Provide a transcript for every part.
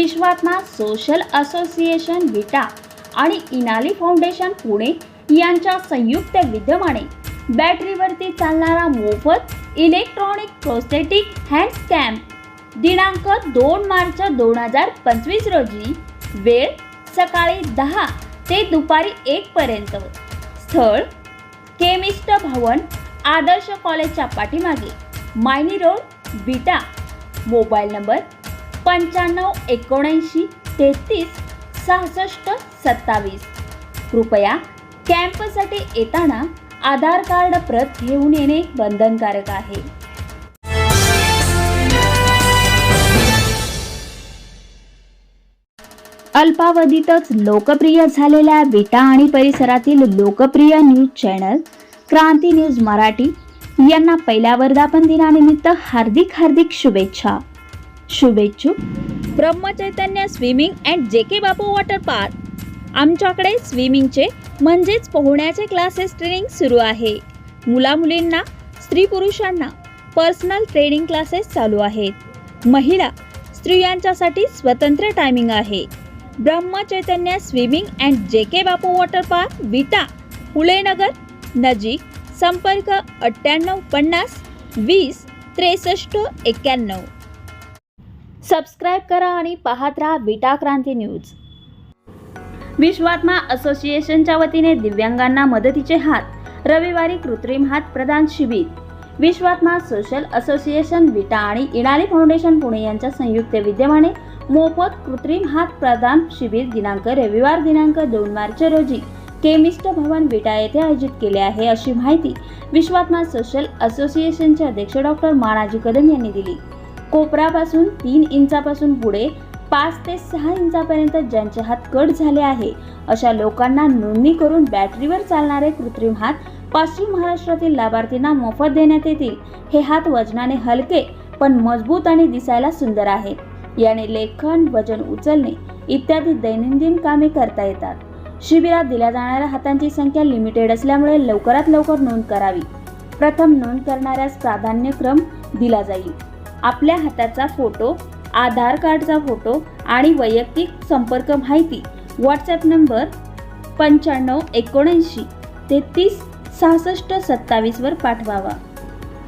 विश्वात्मा social association विटा आणि इनाली फाउंडेशन पुणे यांच्या संयुक्त विद्यमाने बॅटरीवरती चालणारा मोफत इलेक्ट्रॉनिक प्रोस्थेटिक हँड स्कॅम्प दिनांक दोन मार्च दोन हजार पंचवीस रोजी वेळ सकाळी दहा ते दुपारी एक पर्यंत. स्थळ केमिस्ट भवन आदर्श कॉलेजच्या पाठीमागे. Mayni road Vita mobile number पंच्याण्णव एकोणऐंशी तेहतीस सहासष्ट सत्तावीस. कृपया कॅम्पसाठी येताना आधार कार्ड प्रत घेऊन येणे बंधनकारक आहे. अल्पावधीतच लोकप्रिय झालेल्या विटा आणि परिसरातील लोकप्रिय news channel Kranti news Marathi यांना पहिल्या वर्धापन दिनानिमित्त हार्दिक हार्दिक शुभेच्छा. शुभेच्छुक. ब्रह्मचैतन्य स्विमिंग अँड जे के बापू वॉटर पार्क. आमच्याकडे स्विमिंगचे म्हणजेच पोहण्याचे क्लासेस ट्रेनिंग सुरू आहे. मुला मुलींना स्त्री पुरुषांना पर्सनल ट्रेनिंग क्लासेस चालू आहेत. महिला स्त्रियांच्यासाठी स्वतंत्र टायमिंग आहे. ब्रह्मचैतन्य स्विमिंग अँड जे के बापू वॉटर पार्क विटा फुलेनगर नजीक संपर्क अठ्ठ्याण्णव पन्नास वीस त्रेसष्ट एक्क्याण्णव सबस्क्राईब करा आणि पाहत राहा विटा क्रांती न्यूज. विश्वात्मा असोसिएशनच्या वतीने दिव्यांगांना मदतीचे हात. रविवारी कृत्रिम हात प्रदान शिबिर. विश्वात्मा सोशल असोसिएशन विटा आणि इनाली फाउंडेशन पुणे यांच्या संयुक्त विद्यमाने मोफत कृत्रिम हात प्रदान शिबिर दिनांक रविवार दिनांक दोन मार्च रोजी केमिस्ट भवन विटा येथे आयोजित केले आहे अशी माहिती विश्वात्मा सोशल असोसिएशनचे अध्यक्ष डॉक्टर मानाजी कदम यांनी दिली. कोपरापासून तीन इंचापासून पुढे पाच ते सहा इंचापर्यंत ज्यांचे हात कट झाले आहे अशा लोकांना नोंदणी करून बॅटरीवर चालणारे कृत्रिम हात पश्चिम महाराष्ट्रातील लाभार्थींना मोफत देण्यात येतील. हे हात वजनाने हलके पण मजबूत आणि दिसायला सुंदर आहेत याने लेखन वजन उचलणे इत्यादी दैनंदिन कामे करता येतात. शिबिरात दिल्या जाणाऱ्या हातांची संख्या लिमिटेड असल्यामुळे लवकरात लवकर नोंद करावी. प्रथम नोंद करणाऱ्यास प्राधान्यक्रम दिला जाईल. आपल्या हाताचा फोटो आधार कार्डचा फोटो आणि वैयक्तिक संपर्क माहिती. व्हॉट्सॲप नंबर पंच्याण्णव एकोणऐंशी तेहतीस सहासष्ट सत्तावीसवर पाठवावा.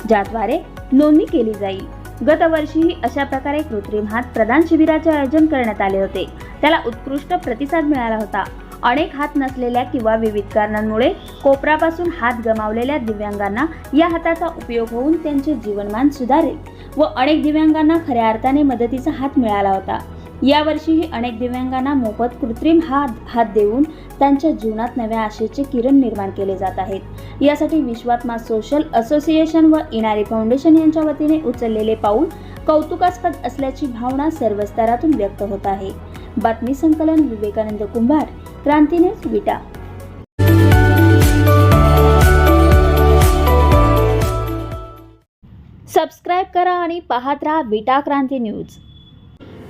ज्याद्वारे नोंदणी केली जाईल. गतवर्षीही अशा प्रकारे कृत्रिम हात प्रदान शिबिराचे आयोजन करण्यात आले होते. त्याला उत्कृष्ट प्रतिसाद मिळाला होता. अनेक हात नसलेल्या किंवा विविध कारणांमुळे कोपरापासून हात गमावलेल्या दिव्यांगांना या हाताचा उपयोग होऊन त्यांचे जीवनमान सुधारेल. व अनेक दिव्यांगांना खऱ्या अर्थाने मदतीचा हात मिळाला होता. यावर्षीही अनेक दिव्यांगांना मोफत कृत्रिम हात हात देऊन त्यांच्या जीवनात नव्या आशेचे किरण निर्माण केले जात आहेत. यासाठी विश्वात्मा सोशल असोसिएशन व इनारी फाउंडेशन यांच्या वतीने उचललेले पाऊल कौतुकास्पद असल्याची भावना सर्व स्तरातून व्यक्त होत आहे. बातमी संकलन विवेकानंद कुंभार क्रांती न्यूज विटा. सबस्क्राईब करा आणि पाहत राहा विटा क्रांती न्यूज.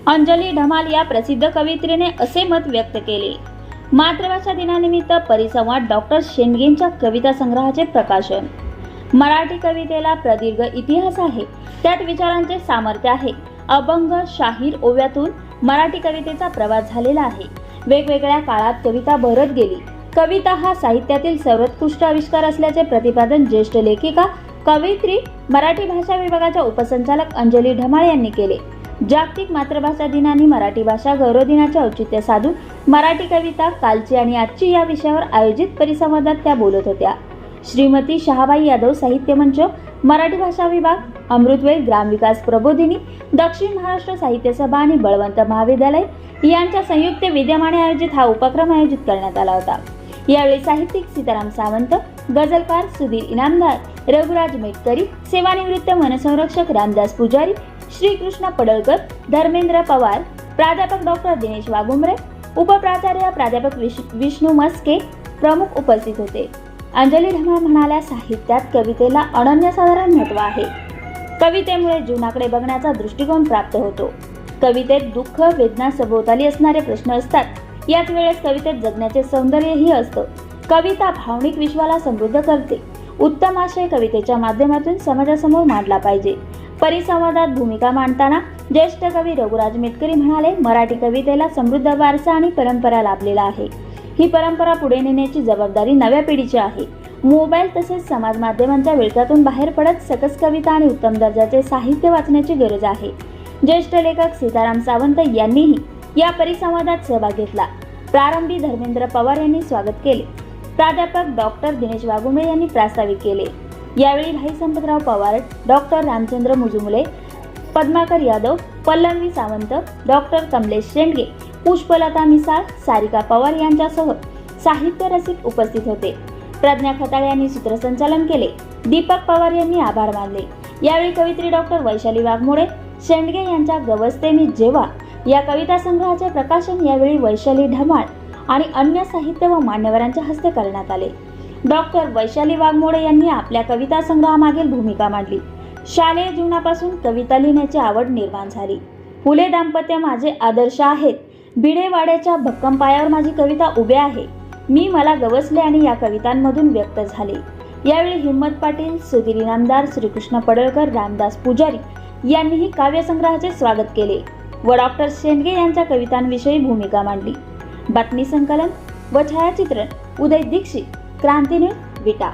अंजली ढमाल या प्रसिद्ध कवयित्रीने असे मत व्यक्त केले. मातृभाषा दिनानिमित्त परिसंवाद डॉक्टर शेंडगेंच्या कविता संग्रहाचे प्रकाशन. मराठी कवितेला प्रदीर्घ इतिहास आहे. त्यात विचारांचे सामर्थ्य आहे. अभंग शाहीर ओव्यातून मराठी कवितेचा प्रवास झालेला आहे. वेगवेगळ्या काळात कविता भरत गेली. कविता हा साहित्यातील सर्वोत्कृष्ट आविष्कार असल्याचे प्रतिपादन ज्येष्ठ लेखिका कवयित्री मराठी भाषा विभागाच्या उपसंचालक अंजली ढमाळ यांनी केले. जागतिक मातृभाषा दिनाने मराठी भाषा गौरव दिनाचे औचित्य साधून मराठी कविता कालची आणि आजची या विषयावर आयोजित परिसंवादात त्या बोलत होत्या. श्रीमती शहाबाई यादव साहित्य मंच मराठी भाषा विभाग अमृतवेल ग्रामविकास प्रबोधिनी दक्षिण महाराष्ट्र साहित्य सभा आणि बळवंत महाविद्यालय यांच्या संयुक्त विद्यमाने आयोजित हा उपक्रम आयोजित करण्यात आला होता. यावेळी साहित्यिक सीताराम सावंत गझलकार सुधीर इनामदार रघुराज मेटकरी सेवानिवृत्त वनसंरक्षक रामदास पुजारी श्रीकृष्ण पडळकर धर्मेंद्र पवार प्राध्यापक डॉक्टर दिनेश वाघुमरे उपप्राचार्य प्राध्यापक विष्णू मस्के प्रमुख उपस्थित होते. अंजली ढमाळ म्हणाल्या साहित्यात कवितेला अनन्यसाधारण महत्त्व आहे. कवितेमुळे जीवनाकडे बघण्याचा दृष्टिकोन प्राप्त होतो. कवितेत दुःख वेदना सभोवताली असणारे प्रश्न असतात. याच वेळेस कवितेत जगण्याचे सौंदर्यही असतं. कविता भावनिक विश्वाला समृद्ध करते. उत्तम आशय कवितेच्या माध्यमातून समाजासमोर मांडला पाहिजे. परिसंवादात भूमिका मांडताना ज्येष्ठ कवी रघुराज मेतकरी म्हणाले मराठी कवितेला समृद्ध वारसा आणि परंपरा लाभलेला आहे. ही परंपरा पुढे नेण्याची जबाबदारी नव्या पिढीची आहे. मोबाईल तसेच समाज माध्यमांच्या विळख्यातून बाहेर पडत सकस कविता आणि उत्तम दर्जाचे साहित्य वाचण्याची गरज आहे. ज्येष्ठ लेखक सीताराम सावंत यांनीही या परिसंवादात सहभाग घेतला. प्रारंभी धर्मेंद्र पवार यांनी स्वागत केले. प्राध्यापक डॉक्टर दिनेश वाघुंबे यांनी प्रास्ताविक केले. यावेळी भाई संपतराव पवार डॉक्टर रामचंद्र मुजुमुले पद्माकर यादव पल्लवी सावंत डॉक्टर कमलेश शेंडगे पुष्पलता मिसाळ सारिका पवार यांच्यासह साहित्य रसिक उपस्थित होते. प्रज्ञा खताळे यांनी सूत्रसंचालन केले. दीपक पवार यांनी आभार मानले. यावेळी कवित्री डॉक्टर वैशाली वाघमोडे शेंडगे यांच्या गवस्ते मी जेव्हा या कविता संग्रहाचे प्रकाशन यावेळी वैशाली ढमाळ आणि अन्य साहित्य व मान्यवरांच्या हस्ते करण्यात आले. डॉक्टर वैशाली वाघमोडे यांनी आपल्या कविता संग्रहामागील भूमिका मांडली. शालेय जीवनापासून कविता लिहिण्याची आवड निर्माण झाली. फुले दाम्पत्य माझे आदर्श आहेत. भिडेवाड्याच्या भक्कम पायावर माझी कविता उभे आहे. मी मला गवसले आणि या कवितांमधून व्यक्त झाले. यावेळी हिम्मत पाटील सुधीर इनामदार श्रीकृष्ण पडळकर रामदास पुजारी यांनीही काव्यसंग्रहाचे स्वागत केले. व डॉक्टर शेंडगे यांच्या कवितांविषयी भूमिका मांडली. बातमी संकलन व छायाचित्रण उदय दीक्षित क्रांती न्यूज विटा.